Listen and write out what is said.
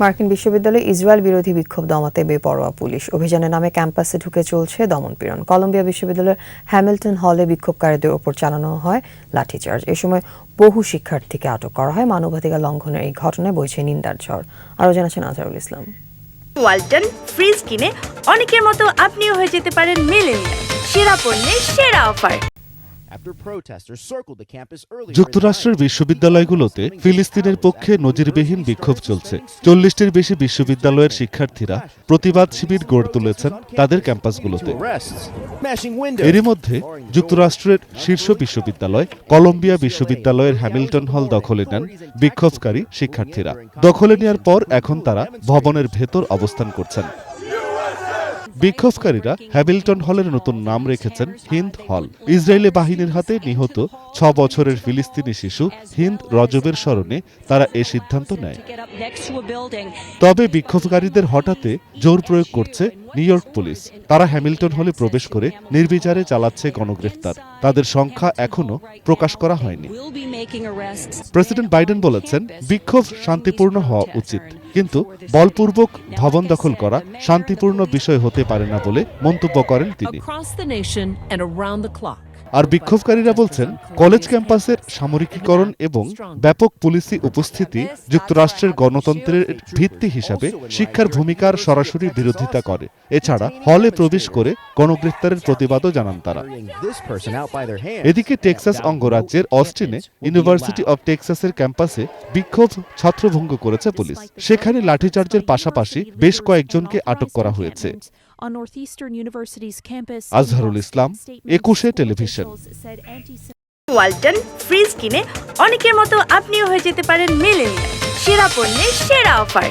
মার্কিন বিশ্ববিদ্যালয়ে ইসরায়েল বিরোধী বিক্ষোভ দমাতে বেপরোয়া পুলিশ। অভিযানের নামে ক্যাম্পাসে ঢুকে চলছে দমনপীড়ন কলম্বিয়া বিশ্ববিদ্যালয়ের হ্যামিল্টন হলে বিক্ষোভকারীদের ওপর চালানো হয় লাঠিচার্জ। এ সময় বহু শিক্ষার্থীকে আটক করা হয়। মানবাধিকার লঙ্ঘনের এই ঘটনায় বইছে নিন্দার ঝড়। আরও জানাচ্ছেন আজহারুল ইসলাম। ওয়ালটন ফ্রিজ কিনে অনেকের মতো আপনিও হয়ে যেতে পারেন সেরা পণ্যের সেরা অফার। যুক্তরাষ্ট্রের বিশ্ববিদ্যালয়গুলোতে ফিলিস্তিনের পক্ষে নজিরবিহীন বিক্ষোভ চলছে। চল্লিশটির বেশি বিশ্ববিদ্যালয়ের শিক্ষার্থীরা প্রতিবাদ শিবির গড়ে তুলেছেন তাদের ক্যাম্পাসগুলোতে। এরই মধ্যে যুক্তরাষ্ট্রের শীর্ষ বিশ্ববিদ্যালয় কলম্বিয়া বিশ্ববিদ্যালয়ের হ্যামিল্টন হল দখলে নেন বিক্ষোভকারী শিক্ষার্থীরা। দখলে নেওয়ার পর এখন তারা ভবনের ভেতর অবস্থান করছেন। বিক্ষোভকারীরা হ্যামিল্টন হলের নতুন নাম রেখেছেন হিন্দ হল। ইসরায়েলি বাহিনীর হাতে নিহত ছ বছরের ফিলিস্তিনি শিশু হিন্দ রজবের স্মরণে তারা এ সিদ্ধান্ত নেয়। তবে বিক্ষোভকারীদের হঠাতে জোর প্রয়োগ করছে নিউ ইয়র্ক পুলিশ। তারা হ্যামিল্টন হলে প্রবেশ করে নির্বিচারে চালাচ্ছে গণগ্রেফতার। তাদের সংখ্যা এখনও প্রকাশ করা হয়নি। প্রেসিডেন্ট বাইডেন বলেছেন বিক্ষোভ শান্তিপূর্ণ হওয়া উচিত। কিন্তু বলপূর্বক ভবন দখল করা শান্তিপূর্ণ বিষয় হতে পারে না বলে মন্তব্য করেন তিনি। আর বিক্ষোভকারীরা বলছেন, কলেজ ক্যাম্পাসের সামরিকীকরণ এবং ব্যাপক পুলিশি উপস্থিতি যুক্তরাষ্ট্রের গণতন্ত্রের ভিত্তি হিসাবে শিক্ষার ভূমিকার সরাসরি বিরোধিতা করে। এছাড়া হলে প্রবেশ করে গণগ্রেফতারের প্রতিবাদও জানান তারা. এদিকে টেক্সাস অঙ্গরাজ্যের অস্টিনে ইউনিভার্সিটি অব টেক্সাসের ক্যাম্পাসে বিক্ষোভ ছত্রভঙ্গ করেছে পুলিশ। সেখানে লাঠিচার্জের পাশাপাশি বেশ কয়েকজনকে আটক করা হয়েছে। On Northeastern University's campus, Azharul Islam, একুশে টেলিভিশন। ওয়ালটন ফ্রিজ কিনে অনেকের মতো আপনিও হয়ে যেতে পারেন মিলেনিয়াল। সেরা পণ্যের সেরা অফার